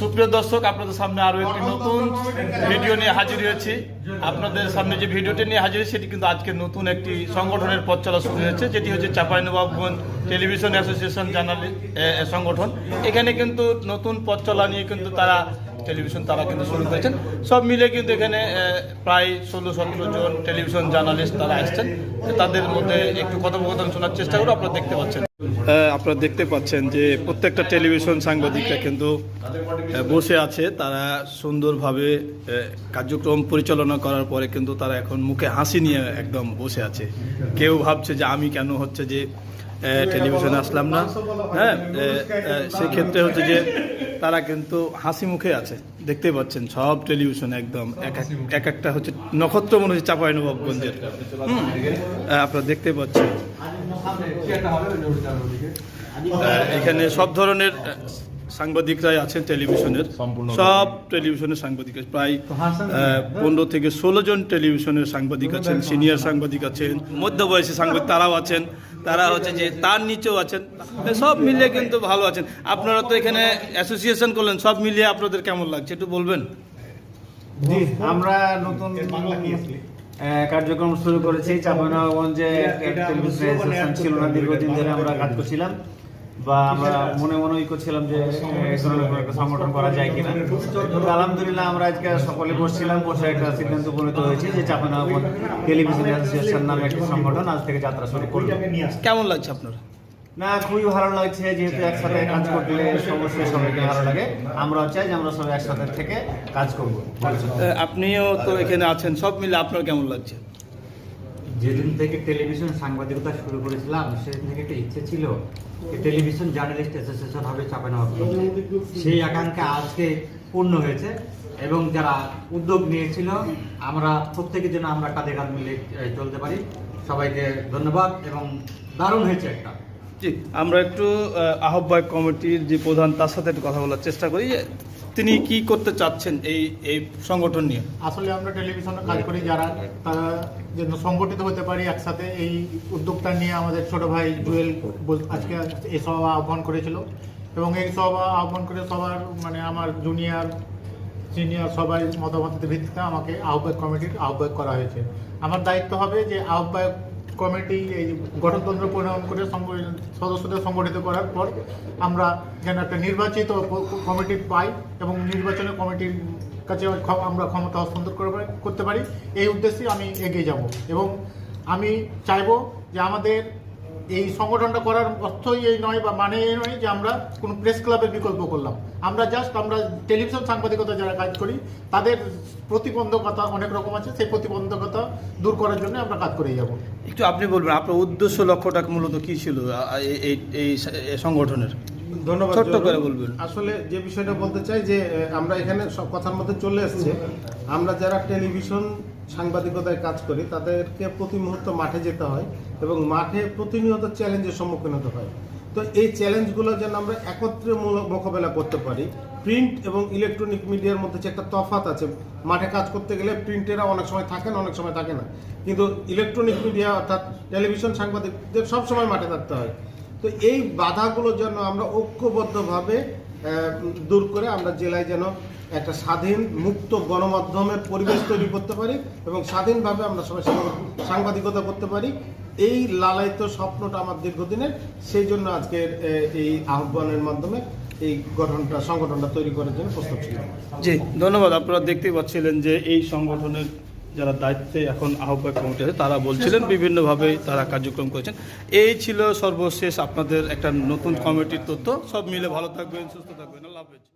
সুপ্রিয় দর্শক আপনাদের সামনে আরও একটি নতুন ভিডিও নিয়ে হাজির হয়েছি। আপনাদের সামনে যে ভিডিওটি নিয়ে হাজির হয়েছি সেটি কিন্তু আজকে নতুন একটি সংগঠনের পথ চলা শুরু হয়েছে যেটি হচ্ছে চাঁপাইনবাবগঞ্জ টেলিভিশন অ্যাসোসিয়েশন জার্নালি সংগঠন। এখানে কিন্তু নতুন পথ চলা নিয়ে কিন্তু তারা টেলিভিশন তারা কিন্তু শুরু করেছেন। সব মিলে কিন্তু এখানে প্রায় ষোলো সতেরো জন টেলিভিশন জার্নালিস্ট তারা আসছেন তাদের মধ্যে একটু কথোপকথন শোনার চেষ্টা করব আপনারা দেখতে পাচ্ছেন। আপনারা দেখতে পাচ্ছেন যে প্রত্যেকটা টেলিভিশন সাংবাদিকরা কিন্তু বসে আছে। তারা সুন্দরভাবে কার্যক্রম পরিচালনা করার পরে কিন্তু তারা এখন মুখে হাসি নিয়ে একদম বসে আছে। কেউ ভাবছে যে আমি কেন হচ্ছে যে টেলিভিশনে আসলাম না। হ্যাঁ সেক্ষেত্রে হচ্ছে যে তারা কিন্তু হাসি মুখে আছে। দেখতে পাচ্ছেন সব টেলিভিশন একদম এক এক- এক একটা হচ্ছে নক্ষত্র মনে হচ্ছে চাপাইনবাবগঞ্জের। হুম, আহ, আপনারা দেখতে পাচ্ছেন। এখানে সব ধরনের সাংবাদিকরাই আছেন টেলিভিশনের। সব টেলিভিশনের সাংবাদিক প্রায় পনেরো থেকে ষোলো জন টেলিভিশনের সাংবাদিক আছেন সিনিয়র সাংবাদিক আছেন মধ্যবয়সী সাংবাদিক তারাও আছেন তারা হচ্ছে যে তার নিচেও আছেন। সব মিলিয়ে কিন্তু ভালো আছেন। আপনারা তো এখানে অ্যাসোসিয়েশন করলেন সব মিলিয়ে আপনাদের কেমন লাগছে একটু বলবেন? জি আমরা নতুন আহ, কার্যক্রম শুরু করেছি চাপানগঞ্জে টেলিভিশন ছিল না দীর্ঘদিন ধরে আমরা কাজ করছিলাম বা আমরা মনে মনে করছিলাম যে সংগঠন করা যায় কিনা। তো আলহামদুলিল্লাহ আমরা আজকে সকলে বসছিলাম বসে একটা সিদ্ধান্ত উপনীত হয়েছে যে চাপানগঞ্জ টেলিভিশন অ্যাসোসিয়েশন নামে একটি সংগঠন আজ থেকে যাত্রা শুরু করল। কেমন লাগছে আপনার? না খুবই ভালো লাগছে যেহেতু একসাথে কাজ করলে অবশ্যই সবাইকে ভালো লাগে। আমরাও চাই যে আমরা সবাই একসাথে থেকে কাজ করব। আপনিও তো এখানে আছেন সব মিলে আপনার কেমন লাগছে? যেদিন থেকে টেলিভিশন সাংবাদিকতা শুরু করেছিলাম সেদিন থেকে একটা ইচ্ছে ছিল যে টেলিভিশন জার্নালিস্ট অ্যাসোসিয়েশন হবে চাপানবাবগঞ্জ সেই আকাঙ্ক্ষা আজকে পূর্ণ হয়েছে এবং যারা উদ্যোগ নিয়েছিল আমরা প্রত্যেকের জন্য আমরা কাঁধে কাঁধ মিলে চলতে পারি। সবাইকে ধন্যবাদ এবং দারুণ হয়েছে একটা। জি, আমরা একটু আহ্বায়ক কমিটির যে প্রধান, তার সাথে একটু কথা বলার চেষ্টা করি তিনি কি করতে চাচ্ছেন এই এই সংগঠন নিয়ে? আসলে আমরা টেলিভিশনে কাজ করি যারা, তারা যেন সংগঠিত হতে পারি একসাথে। এই উদ্যোগটা নিয়ে আমাদের ছোট ভাই জুয়েল আজকে এই সভা আহ্বান করেছিল। এবং এই সভা আহ্বান করে সবার মানে আমার জুনিয়র, সিনিয়র সবাই মতামতের ভিত্তিতে আমাকে আহ্বায়ক কমিটির আহ্বায়ক করা হয়েছে। আমার দায়িত্ব হবে যে আহ্বায়ক কমিটি, এই গঠনতন্ত্র প্রণয়ন করে সদস্যদের সংগঠিত করার পর আমরা যেন একটা নির্বাচিত কমিটি পাই এবং নির্বাচনের কমিটির কাছে আমরা ক্ষমতা হস্তান্তর করে করতে পারি। এই উদ্দেশ্যে আমি এগিয়ে যাব এবং আমি চাইব যে আমাদের এই সংগঠনটা করার অর্থই এই নয় বা মানে এই নয় যে আমরা কোনো প্রেস ক্লাবের বিকল্প করলাম। আমরা জাস্ট আমরা টেলিভিশন সাংবাদিকতা যারা কাজ করি তাদের প্রতিবন্ধকতা অনেক রকম আছে সেই প্রতিবন্ধকতা দূর করার জন্য আমরা কাজ করে যাব। একটু আপনি বলবেন আপনার উদ্দেশ্য লক্ষ্যটা মূলত কি ছিল এই এই- এই এই সংগঠনের? ধন্যবাদ ছোট্ট করে বলবেন। আসলে যে বিষয়টা বলতে চাই যে আমরা এখানে সব কথার মধ্যে চলে এসেছে। আমরা যারা টেলিভিশন সাংবাদিকতায় কাজ করি, তাদেরকে প্রতি মুহূর্ত মাঠে যেতে হয় এবং মাঠে প্রতিনিয়ত চ্যালেঞ্জের সম্মুখীন হতে হয়। তো এই চ্যালেঞ্জগুলো যেন আমরা একত্রে মোকাবেলা করতে পারি। প্রিন্ট এবং ইলেকট্রনিক মিডিয়ার মধ্যে যে একটা তফাত আছে, মাঠে কাজ করতে গেলে প্রিন্টেরা অনেক সময় থাকেন অনেক সময় থাকে না। কিন্তু ইলেকট্রনিক মিডিয়া অর্থাৎ টেলিভিশন সাংবাদিকদের সবসময় মাঠে থাকতে হয়। তো এই বাধাগুলোর জন্য আমরা ঐক্যবদ্ধভাবে দূর করে আমরা জেলায় যেন একটা স্বাধীন মুক্ত গণমাধ্যমের পরিবেশ তৈরি করতে পারি এবং স্বাধীনভাবে আমরা সবাই সাংবাদ- সাংবাদিকতা করতে পারি। এই লালায়িত স্বপ্নটা আমার দীর্ঘদিনের। সেই জন্য আজকের এই আহ্বানের মাধ্যমে এই গঠনটা, সংগঠনটা তৈরি করার জন্য প্রস্তুত ছিল জি, ধন্যবাদ। আপনারা দেখতেই পাচ্ছিলেন যে এই সংগঠনের যারা দায়িত্বে এখন আহ্বায়ক কমিটি আছে, তারা বলছিলেন বিভিন্নভাবে তারা কার্যক্রম করেছেন। এই ছিল সর্বশেষ আপনাদের একটা নতুন কমিটির তথ্য। সব মিলে ভালো থাকবেন, সুস্থ থাকবেন। আল্লাহ হাফেজ।